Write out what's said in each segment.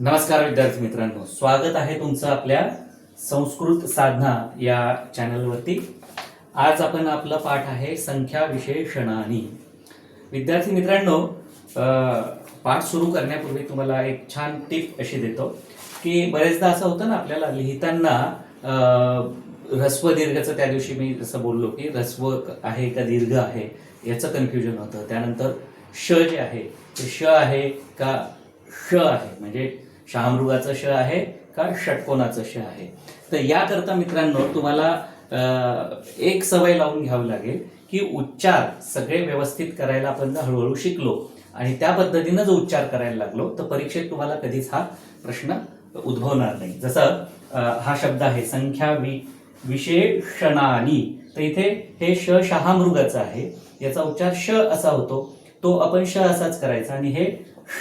नमस्कार विद्यार्थी मित्रांनो. स्वागत आहे तुमचं आपल्या संस्कृत साधना या चॅनलवरती. आज आपण आपला पाठ आहे संख्या विशेषणानी. विद्यार्थी मित्रांनो पाठ सुरू करण्यापूर्वी तुम्हाला एक छान टिप अशी देतो की बरेचदा असं होतं ना आपल्याला लिहिताना अं, ह्रस्व दीर्घचं त्या दिवशी मी जसं बोललो की ह्रस्व आहे का दीर्घ आहे याचं कन्फ्युजन होतं. त्यानंतर श जे आहे ते श आहे का श आहे म्हणजे शहामृगाचं श आहे का षटकोनाचं श आहे? तर याकरता मित्रांनो तुम्हाला एक सवय लावून घ्यावी लागेल की उच्चार सगळे व्यवस्थित करायला आपण जर हळूहळू शिकलो आणि त्या पद्धतीनं जर उच्चार करायला लागलो तर परीक्षेत तुम्हाला कधीच हा प्रश्न उद्भवणार नाही. जसं हा शब्द आहे संख्या वि विशेषणानी. तर इथे हे श शहामृगाचं आहे. याचा उच्चार श असा होतो. तो आपण श असाच करायचा आणि हे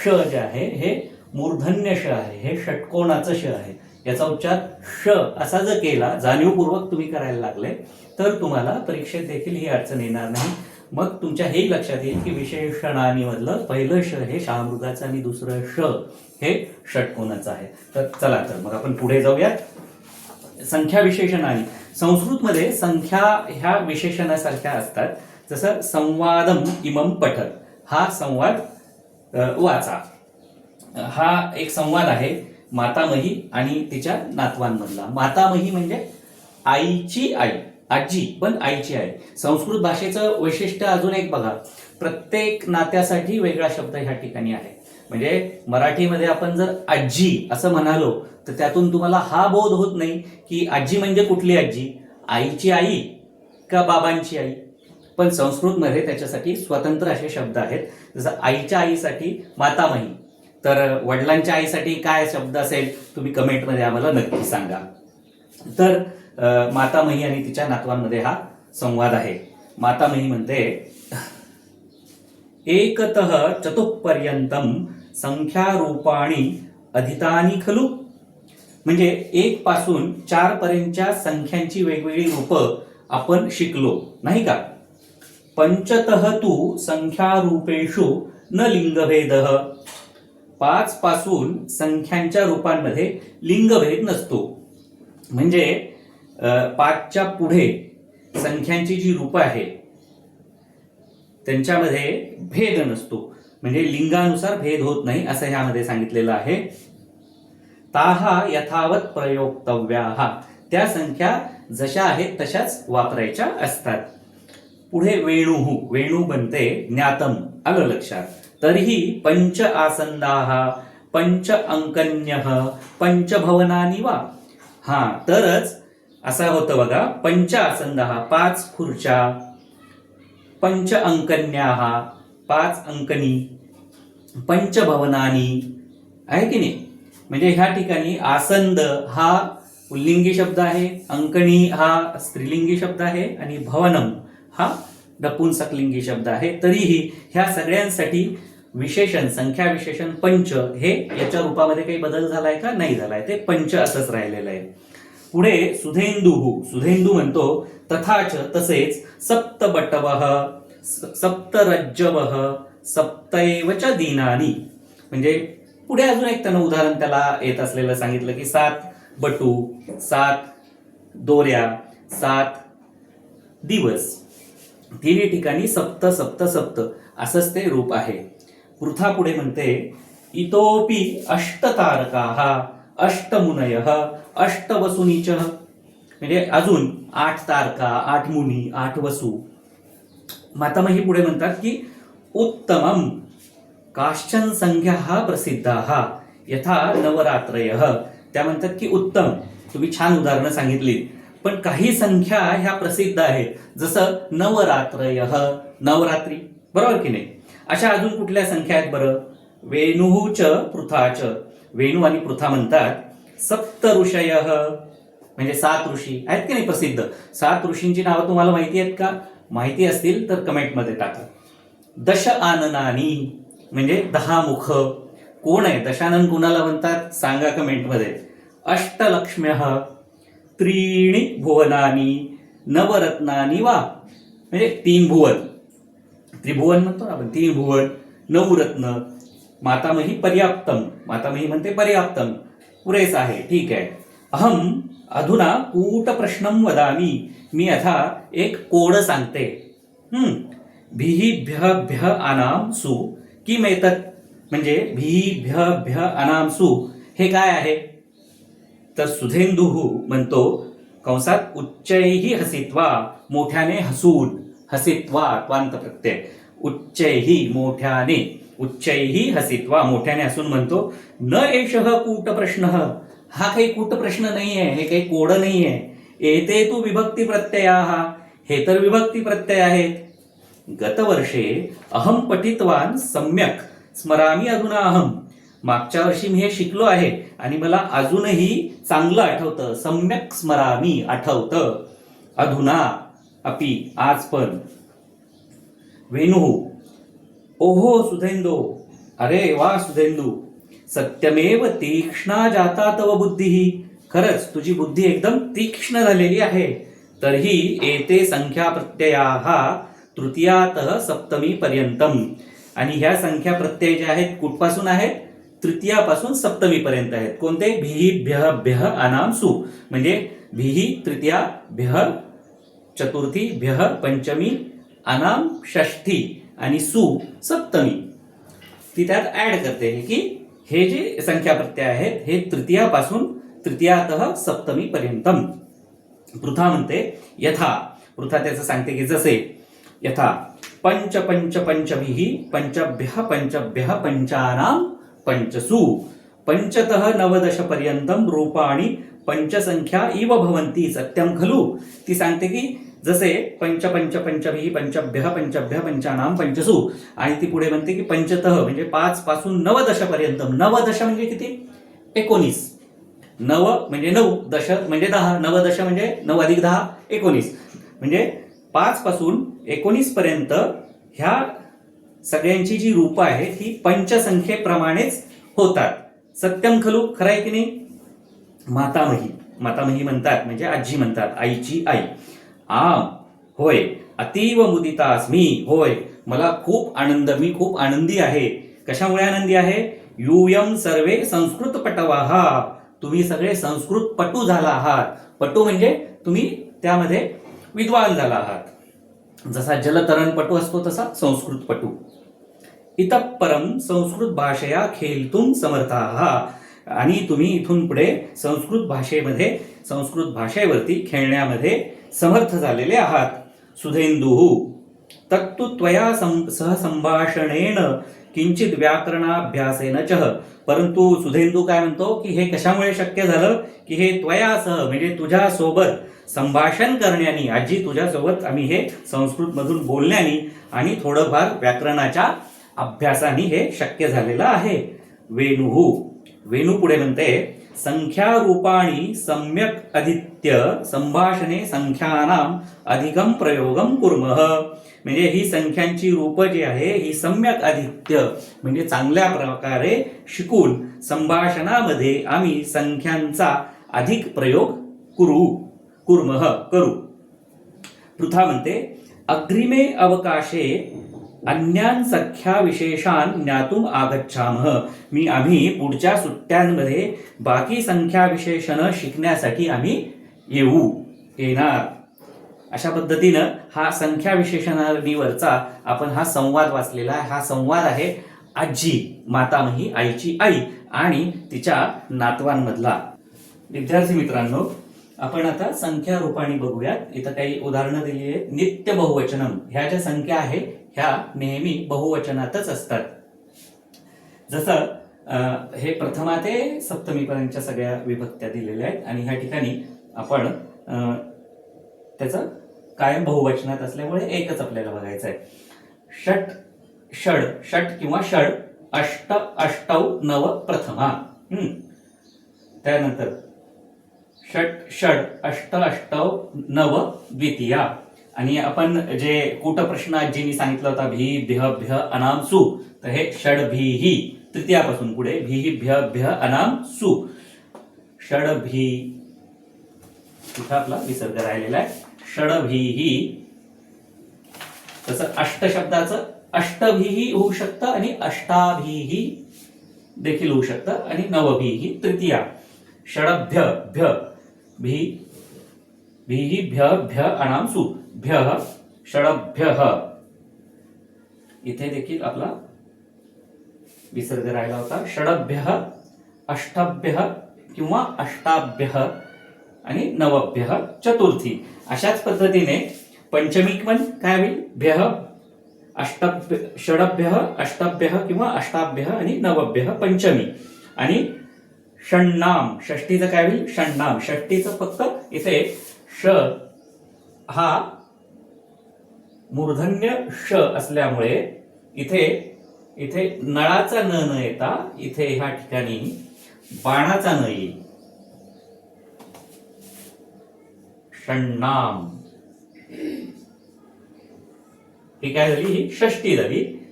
श जे आहे हे मूर्धन्य श आहे हे षटकोणाचं श आहे. याचा उच्चार श असा जर केला जाणीवपूर्वक तुम्ही करायला लागले तर तुम्हाला परीक्षेत देखील ही अडचण येणार नाही. मग तुमच्या हे लक्षात येईल की विशेषणानीमधलं पहिलं श हे शहामृगाचं आणि दुसरं श हे षटकोणाचं आहे. तर चला तर मग आपण पुढे जाऊयात संख्या विशेषणानी संस्कृतमध्ये संख्या ह्या विशेषणासारख्या असतात. जसं संवादम इमम पठत. हा संवाद वाचा. हा एक संवाद आहे मातामही आणि तिच्या नातवांमधला. मातामही म्हणजे आईची आई आजी पण आईची आई. संस्कृत भाषेचं वैशिष्ट्य अजून एक बघा. प्रत्येक नात्यासाठी वेगळा शब्द ह्या ठिकाणी आहे. म्हणजे मराठीमध्ये आपण जर आजी असं म्हणालो तर त्यातून तुम्हाला हा बोध होत नाही की आजी म्हणजे कुठली आजी? आईची आई का बाबांची आई? पण संस्कृतमध्ये त्याच्यासाठी स्वतंत्र असे शब्द आहेत. जसं आईच्या आईसाठी मातामही. तर वडिलांच्या आईसाठी काय शब्द असेल तुम्ही कमेंटमध्ये आम्हाला नक्की सांगा. तर मातामही आणि तिच्या नातवांमध्ये हा संवाद आहे. मातामही म्हणते एकत संख्या संख्यारूपाणी अधितानी खलु. म्हणजे एक पासून चार पर्यंतच्या संख्यांची वेगवेगळी रूपं आपण शिकलो नाही का? पंचतः तू संख्यारूपेषु न लिंगभेद पाच पासून संख्यांच्या रूपांमध्ये लिंगभेद नसतो. म्हणजे पाचच्या पुढे संख्यांची जी रूपं आहे त्यांच्यामध्ये भेद नसतो. म्हणजे लिंगानुसार भेद होत नाही असं ह्यामध्ये सांगितलेलं आहे. ताहा यथावत प्रयोक्तव्या. त्या संख्या जशा आहेत तशाच वापरायच्या असतात. पुढे वेणू. वेणू बनते ज्ञातम आलं लक्षात तरीही पंच आसंदाः पंच अंकन्य पंचभवनानी वा? हा तरच असा होतं बघा पंच आसंदाहा पाच खुर्च्या पंच अंकन्या पाच अंकनी पंचभवनानी आहे की नाही? म्हणजे ह्या ठिकाणी आसंद हा पुल्लिंगी शब्द आहे अंकणी हा स्त्रीलिंगी शब्द आहे आणि भवनम हा नपुंसकलिंगी शब्द आहे. तरीही ह्या सगळ्यांसाठी विशेषण संख्या विशेषण पंच हे याच्या रूपामध्ये काही बदल झालाय का? नाही झालाय. ते पंच असंच राहिलेलं आहे. पुढे सुधेंदुहू सुधेंदू म्हणतो तथाच तसेच सप्तबटव सप्तरज्जव सप्तैवच दिनानी. म्हणजे पुढे अजून एक त्यानं उदाहरण त्याला येत असलेलं सांगितलं की सात बटू सात दोऱ्या सात दिवस. तिन्ही ठिकाणी सप्त सप्त सप्त असंच ते रूप आहे. पृथा पुढे म्हणते इतोपि अष्टतारका अष्टमुनय अष्टवसुनीच. म्हणजे अजून आठ तारका आठ मुनी आठ वसू. मातामही पुढे म्हणतात की उत्तमम काश्चन संख्या हा प्रसिद्धा यथा नवरात्रय. त्या म्हणतात की उत्तम. तुम्ही छान उदाहरणं सांगितली पण काही संख्या ह्या प्रसिद्ध आहेत. जसं नवरात्रय नवरात्री बरोबर की नाही? अशा अजून कुठल्या संख्या आहेत बरं? वेणूच पृथाच वेणू आणि पृथा म्हणतात सप्त ऋषय. म्हणजे सात ऋषी. आहेत की नाही प्रसिद्ध? सात ऋषींची नावं तुम्हाला माहिती आहेत का? माहिती असतील तर कमेंटमध्ये टाका. दश आननानी. म्हणजे दहा मुख. कोण आहे? दशानन कुणाला म्हणतात? सांगा कमेंटमध्ये. अष्टलक्ष्म्य. त्रीणी भुवनानी. नवरत्नानी वा? म्हणजे तीन भुवन. त्रिभुवन म्हणतो ना आपण त्रिभुवन नवरत्न मातामही पर्याप्तम मातामही म्हणते पर्याप्तम. पुरेस आहे ठीक आहे. अहम अधुना कूट प्रश्न वदामी. मी आता एक कोड सांगते. हम्म भिही भ्य भ्य अनाम सु. किम एतत् म्हणजे भिही भ्य भ्य अनाम सु हे काय आहे? तर सुधेंदुहू म्हणतो कंसात उच्चैही हसित्वा मोठ्याने हसून. हसित्वा क्वांत प्रत्यय. उच्चैही मोठ्याने उच्चैही हसित्वा मोठ्याने असून म्हणतो न एष कूट प्रश्न हा काही कूट प्रश्न नाही आहे हे काही कोड नाही आहे एते तू विभक्ती प्रत्यया. हे तर विभक्ती प्रत्यय आहेत. गतवर्षे अहम पठितवान सम्यक. स्मरामी अधुना अहम मागच्या वर्षी मी हे शिकलो आहे आणि मला अजूनही चांगलं आठवतं. सम्यक स्मरामी आठवतं. अधुना अपि आज पण वेणू ओहो सुधेंदो अरे वा सुधेंदू सत्यमेव तीक्ष्णा जाता तव बुद्धी। खरंच तुझी बुद्धी एकदम तीक्ष्ण झालेली आहे तरीही एते संख्या प्रत्यया तृतीयात सप्तमी पर्यंतम आणि ह्या संख्या प्रत्यय जे आहेत कुठपासून आहेत? तृतीयापासून सप्तमी पर्यंत आहेत. कोणते? भिही भ्य भ्य अनाम सु म्हणजे भिही तृतीया भ्य चतुर्थी भ्यह पंचमी अनाम षष्ठी आणि सु सप्तमी. ती त्यात ऍड करते की हे जे संख्या प्रत्यय आहेत हे तृतीयापासून तृतीयात सप्तमी पर्यंतम. पृथा म्हणते यथा. पृथा त्याचं सांगते की जसे यथा पंच पंच पंचभिः पंचभ्य पंचभ्य पंचानाम पंचसु. पंचत नवदश पर्यंतम रूपाणी पंचसंख्या इव भवंती सत्यम खलु. ती सांगते की जसे पंच पंच पंचभी पंचभ्य पंचभ्य पंचानाम पंचसु. आणि ती पुढे म्हणते की पंचतह म्हणजे पाच पासून नवदश नव दश म्हणजे किती? एकोणीस. नव म्हणजे नऊ दश म्हणजे दहा नवदश म्हणजे नऊ अधिक दहा एकोणीस. म्हणजे पाच पासून एकोणीस पर्यंत ह्या सगळ्यांची जी रूपं आहेत ही पंचसंख्येप्रमाणेच होतात. सत्यम खलू? खरं आहे की नाही? मातामही. मातामही म्हणतात म्हणजे आजी म्हणतात आईची आई. आम होय अतीव मुदिता अस्मी होय मला खूप आनंद मी खूप आनंदी आहे. कशामुळे आनंदी आहे? युयम सर्वे संस्कृत पटवाहा तुम्ही सगळे संस्कृत पटू झाला आहात. पटू म्हणजे तुम्ही त्यामध्ये विद्वान झाला आहात. जसा जलतरणपटू असतो तसा संस्कृतपटू. इतः परम संस्कृत भाषया खेळतून समर्थ. आहात आणि तुम्ही इथून पुढे संस्कृत भाषेमध्ये संस्कृत भाषेवरती खेळण्यामध्ये समर्थ झालेले आहात. सुधेंदू तत्तु त्वया सं- सहसंभाषणेन किंचित व्याकरणाभ्यासेन चह परंतु सुधेंदू काय म्हणतो की हे कशामुळे शक्य झालं? की हे त्वयासह म्हणजे तुझ्यासोबत संभाषण करण्याने आजी तुझ्यासोबत आम्ही हे संस्कृतमधून बोलण्याने आणि थोडंफार व्याकरणाच्या अभ्यासाने हे शक्य झालेलं आहे. वेणुहू वेणू पुढे म्हणते संख्या रूपाणी सम्यक अधित्य संभाषणे संख्यानाम अधिकम प्रयोगम कुर्मः. म्हणजे ही संख्यांची रूप जी आहे ही सम्यक अधित्य म्हणजे चांगल्या प्रकारे शिकून संभाषणामध्ये आम्ही संख्यांचा अधिक प्रयोग करू कुर्मः करू. पृथा म्हणते अग्रिमे अवकाशे अन्यान सख्या विशेषान ज्ञातुम आगच्छामः. मी आम्ही पुढच्या सुट्ट्यांमध्ये बाकी संख्या विशेषण शिकण्यासाठी आम्ही येऊ येणार. अशा पद्धतीनं हा संख्या विशेषणावरचा आपण हा संवाद वाचलेला आहे. हा संवाद आहे आजी मातामही आईची आई आणि तिच्या नातवांमधला. विद्यार्थी मित्रांनो आपण आता संख्या रूपाने बघूयात. इथं काही उदाहरणं दिली आहेत. नित्य बहुवचनम. ह्या ज्या संख्या आहे ह्या नेहमी बहुवचनातच असतात. जसं हे प्रथमा ते सप्तमीपर्यंतच्या सगळ्या विभक्त्या दिलेल्या आहेत आणि ह्या ठिकाणी आपण त्याचं कायम बहुवचनात असल्यामुळे एकच आपल्याला बघायचं आहे. षट षड षट किंवा षड अष्ट अष्टौ नव प्रथमा. त्यानंतर षट षड अष्ट अष्टौ नव द्वितीया. आणि आपण जे कूटप्रश्न सांगितलं होता भी भ्य भ्य अनाम सु तर हे षड भी ही तृतीयापासून पुढे भी भ्य भ्य अनाम सु. षड भी इथं आपला विसर्ग राहिलेला आहे. षड भी ही तसं अष्ट शब्दाचं अष्टभीही होऊ शकतं आणि अष्टाभीही देखील होऊ शकतं आणि नवभीही तृतीया. षडभ्य भ्य भी भी भ्य भ्य अनाम सु. भ्य षडभ्य. इथे देखील आपला विसर्ग राहिला होता. षडभ्य अष्टभ्य किंवा अष्टाभ्य आणि नवभ्य चतुर्थी. अशाच पद्धतीने पंचमी पण काय होईल? भ्य अष्टभ्य षडभ्य अष्टभ्य किंवा अष्टाभ्य आणि नवभ्य पंचमी. आणि षण्णाम षष्टीचं काय होईल? षण्णाम. षष्टीचं फक्त इथे ष हा मूर्धन्य श असल्यामुळे इथे इथे नळाचा न न येता इथे ह्या ठिकाणी बाणाचा न येईल. षण्णाम. ही काय झाली? ही षष्टी झाली.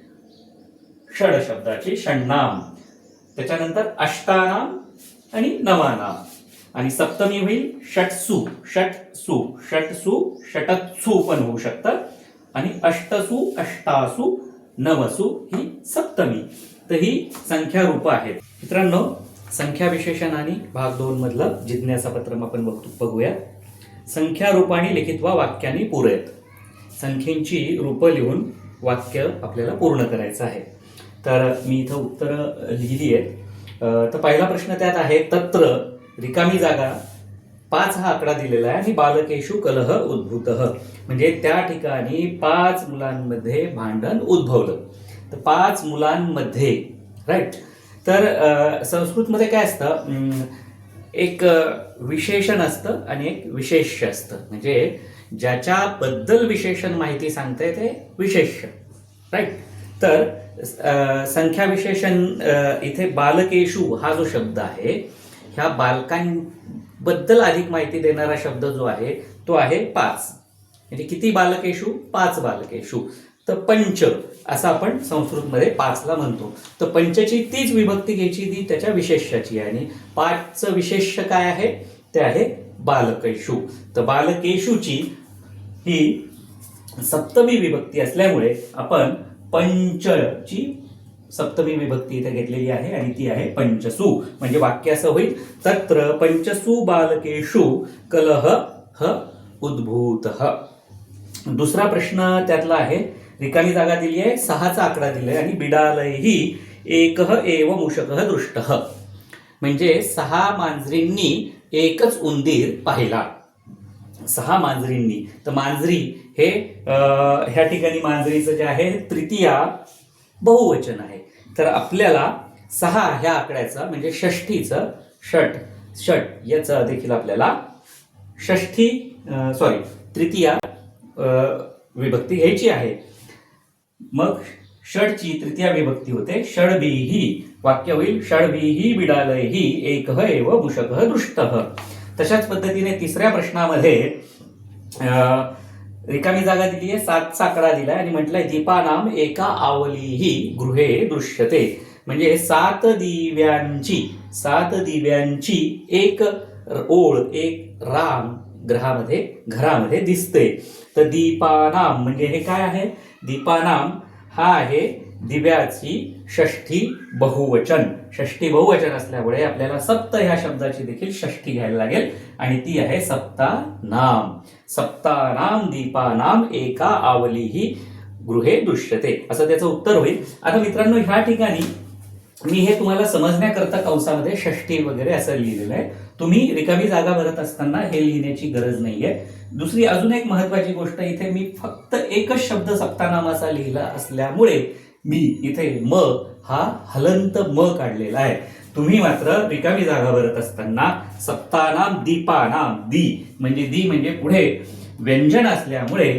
षड शब्दाची षण्णाम. त्याच्यानंतर अष्टानाम आणि नवानाम. आणि सप्तमी होईल षटसु. षटसु. षटसु षटत्सु पण होऊ शकतं. आणि अष्टसु अष्टासु नवसु ही सप्तमी. तर ही संख्या रूप आहेत. मित्रांनो संख्या विशेषणाने भाग दोन मधलं जिज्ञासा पत्रम आपण बघतो बघूया. संख्या रूपाने लिखितवा वाक्याने पुरत संख्येची रूपं लिहून वाक्य आपल्याला पूर्ण करायचं आहे. तर मी इथं उत्तरं लिहिली आहेत. तर पहिला प्रश्न त्यात आहे तत्र रिकामी जागा पाच हा आकडा दिलेला आहे आणि बालकेशु कलह उद्भूत. म्हणजे त्या ठिकाणी पाच मुलांमध्ये भांडण उद्भवलं. तर पाच मुलांमध्ये राईट तर संस्कृतमध्ये काय असतं? एक विशेषण असतं आणि एक विशेष्य असतं. म्हणजे ज्याच्याबद्दल विशेषण माहिती सांगते ते विशेष्य राईट तर संख्या विशेषण इथे बालकेशु हा जो शब्द आहे ह्या बालकां बद्दल अधिक माहिती देणारा शब्द जो आहे तो आहे पाच. म्हणजे किती बालकेशू? पाच बालकेशू. तर पंच असं आपण संस्कृतमध्ये पाचला म्हणतो. तर पंचची तीच विभक्ती घ्यायची ती त्याच्या विशेष्याची आहे. आणि पाचचं विशेष काय आहे? ते आहे बालकेशू. तर बालकेशूची ही सप्तमी विभक्ती असल्यामुळे आपण पंचची सप्तमी विभक्ती इथे घेतलेली आहे आणि ती आहे पंचसू. म्हणजे वाक्य असं होईल तत्र पंचसू बालकेशु कलह ह उद्भूत. दुसरा प्रश्न त्यातला आहे रिकामी जागा दिली आहे सहाचा आकडा दिलाय आणि बिडालयही एक एव मुषकः दृष्ट. म्हणजे सहा मांजरींनी एकच उंदीर पाहिला. सहा मांजरींनी. तर मांजरी हे ह्या ठिकाणी मांजरीचं जे आहे तृतीया बहुवचन आहे. तर आपल्याला सहा ह्या आकड्याचा म्हणजे षष्ठीचं षट षट याचं देखील आपल्याला षष्ठी सॉरी तृतीया विभक्ती घ्यायची आहे. मग षडची तृतीया विभक्ती होते. षडबीही वाक्य होईल षडबीही बिडालयही एकह एव मुषक दृष्टः. तशाच पद्धतीने तिसऱ्या प्रश्नामध्ये अं, रिकामी जागा दिली आहे सात साकडा दिलाय आणि म्हटलंय दीपानाम एका आवलीही गृहे दृश्यते. म्हणजे सात दिव्यांची सात दिव्यांची एक ओळ एक राम ग्रहामध्ये घरामध्ये दिसते. तर दीपानाम म्हणजे हे काय आहे? दीपानाम हा आहे दिव्याची षष्ठी बहुवचन. षष्ठी बहुवचन असल्यामुळे आपल्याला सप्त ह्या शब्दाची देखील षष्ठी घ्यायला लागेल. आणि ती आहे सप्तानाम. सप्तानाम दीपानाम एका आवलीही गृहे दृश्यते. असं त्याचं उत्तर होईल. आता मित्रांनो ह्या ठिकाणी मी हे तुम्हाला समजण्याकरता कंसामध्ये षष्ठी वगैरे असं लिहिलेलं आहे. तुम्ही रिकामी जागा भरत असताना हे लिहिण्याची गरज नाहीये. दुसरी अजून एक महत्वाची गोष्ट इथे मी फक्त एकच शब्द सप्तानामाचा लिहिला असल्यामुळे मी इथे म हा हलंत म काढलेला आहे. तुम्ही मात्र रिकामी जागा भरत असताना सप्तानाम दीपानाम दी म्हणजे दी म्हणजे पुढे. व्यंजन असल्यामुळे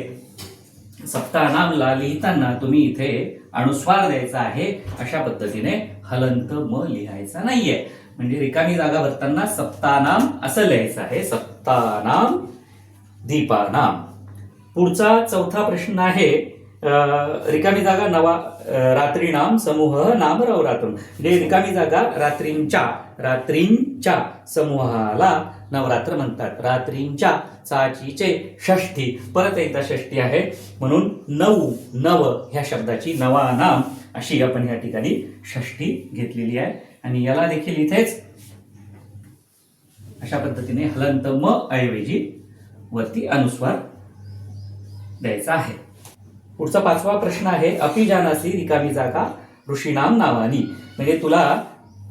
सप्तानामला लिहिताना तुम्ही इथे अनुस्वार द्यायचा आहे अशा पद्धतीने हलंत म लिहायचा नाहीये. म्हणजे रिकामी जागा भरताना सप्तानाम असं लिहायचं आहे. सप्तानाम दीपानाम. पुढचा चौथा प्रश्न आहे रिकामी जागा नवा रात्री नाम समूह नाम रवरात्र म्हणजे रिकामी जागा रात्रींच्या रात्रींच्या समूहाला नवरात्र म्हणतात. रात्रींच्या चाचीचे षष्ठी. परत एकदा षष्ठी आहे. म्हणून नऊ नव ह्या शब्दाची नवा नाम अशी आपण या ठिकाणी षष्ठी घेतलेली आहे. आणि याला देखील इथेच अशा पद्धतीने हलंत म ऐवजी वरती अनुस्वार द्यायचा आहे. पुढचा पाचवा प्रश्न आहे अपिजानासी रिकामी जागा ऋषीनाम नावानी. म्हणजे तुला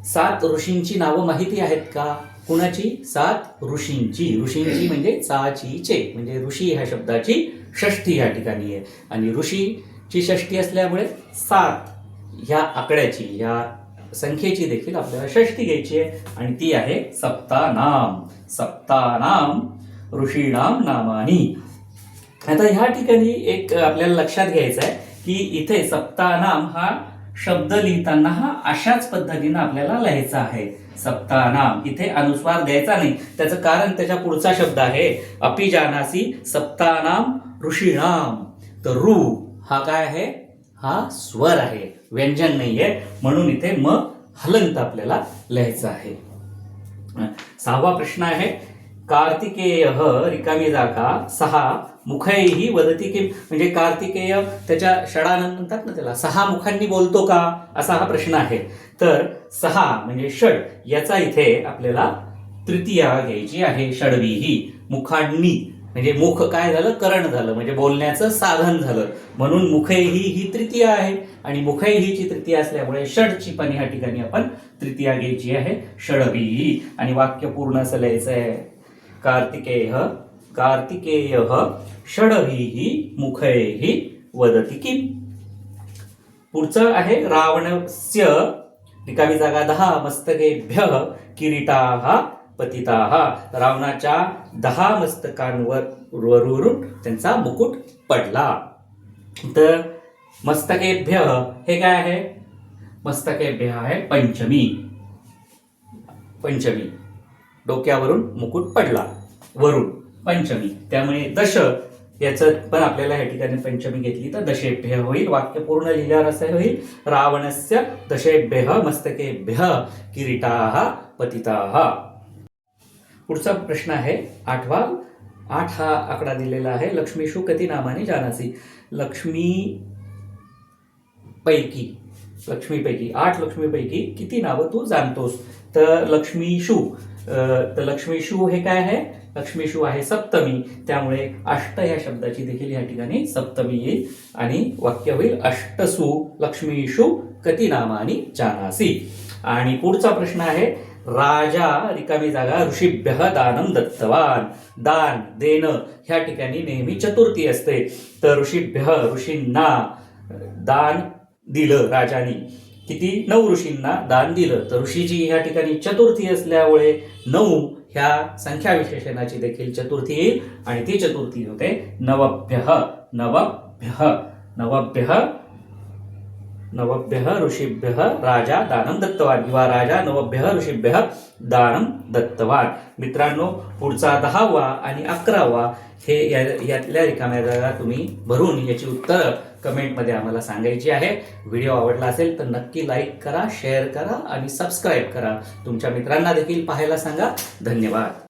सात ऋषींची नावं माहिती आहेत का? कुणाची? सात ऋषींची. ऋषींची म्हणजे चाची चे. म्हणजे ऋषी ह्या शब्दाची षष्ठी ह्या ठिकाणी आहे. आणि ऋषीची षष्ठी असल्यामुळे सात ह्या आकड्याची ह्या संख्येची देखील आपल्याला षष्ठी घ्यायची आहे. आणि ती आहे सप्तानाम. सप्तानाम ऋषीणाम नामानी. आता ह्या ठिकाणी एक आपल्याला लक्षात घ्यायचं आहे की इथे सप्तानाम हा शब्द लिहिताना हा अशाच पद्धतीनं आपल्याला लिहायचा आहे. सप्तानाम इथे अनुस्वार द्यायचा नाही. त्याचं कारण त्याच्या पुढचा शब्द आहे. अपि जानासी सप्तानाम ऋषीणाम. तर ऋ हा काय आहे? हा स्वर आहे. व्यंजन नाहीये. म्हणून इथे म हलंत आपल्याला लिहायचं आहे. सहावा प्रश्न आहे. कार्तिकेय रिकामी जागा सहा. मुखैही वदती की? म्हणजे कार्तिकेय त्याच्या षडानंद म्हणतात ना त्याला सहा मुखांनी बोलतो का? असा हा प्रश्न आहे. तर सहा म्हणजे षड याचा इथे आपल्याला तृतीया घ्यायची आहे षडवीही. मुखांनी म्हणजे मुख काय झालं? करण झालं. म्हणजे बोलण्याचं साधन झालं. म्हणून मुखैही ही तृतीया आहे. आणि मुखैहीची तृतीया असल्यामुळे षडची पण ह्या ठिकाणी आपण तृतीया घ्यायची आहे षडवीही. आणि वाक्य पूर्ण असं लिहायचं आहे कार्तिकेय कार्तिकेय षडवीही मुखैही वदती किम? पुढचं आहे रावणस्य रिकामी जागा दहा मस्तकेभ्य किरीटा पतिता. रावणाच्या दहा मस्तकांवर वरून त्यांचा मुकुट पडला. तर मस्तकेभ्य हे काय आहे? मस्तकेभ्य आहे पंचमी. पंचमी. डोक्यावरून मुकुट पडला. वरून पंचमी. त्यामुळे दश याचं पण आपल्याला या ठिकाणी पंचमी घेतली तर दशेभ्य होईल. वाक्य पूर्ण लिहिल्यावर असं होईल. रावणस्य दशेभ्य मस्तकेभ्य किरीटा पतिता. पुढचा प्रश्न आहे. आठवा. आठ हा आकडा दिलेला आहे. लक्ष्मीशू कधी नामाने जानासी. लक्ष्मी पैकी लक्ष्मीपैकी आठ लक्ष्मीपैकी किती नावं तू जाणतोस? तर लक्ष्मी शू तर लक्ष्मीशू हे काय आहे? लक्ष्मीशू आहे सप्तमी. त्यामुळे अष्ट या शब्दाची देखील या ठिकाणी सप्तमी येईल आणि वाक्य होईल अष्टसु लक्ष्मीशू कती नामानी जानासी. आणि पुढचा प्रश्न आहे राजा रिकामी जागा ऋषीभ्य दानम दत्तवान. दान देणं ह्या ठिकाणी नेहमी चतुर्थी असते. तर ऋषीभ्य ऋषींना दान दिलं राजानी. किती? नऊ ऋषींना दान दिलं. तर ऋषीजी ह्या ठिकाणी चतुर्थी असल्यामुळे नऊ ह्या संख्या विशेषणाची देखील चतुर्थी येईल. आणि ती चतुर्थी होते नवभ्य. नवभ्य. नवभ्य. नवभ्य ऋषीभ्य राजा दानम दत्तवान. किंवा राजा नवभ्य ऋषीभ्य दानम दत्तवान. मित्रांनो पुढचा दहावा आणि अकरावा हे या- यातल्या रिकाम्या जागा तुम्ही भरून याची उत्तरं कमेंटमध्ये आम्हाला सांगायची आहे. व्हिडिओ आवडला असेल तर नक्की लाईक करा शेअर करा आणि सबस्क्राईब करा. तुमच्या मित्रांना देखील पाहायला सांगा. धन्यवाद.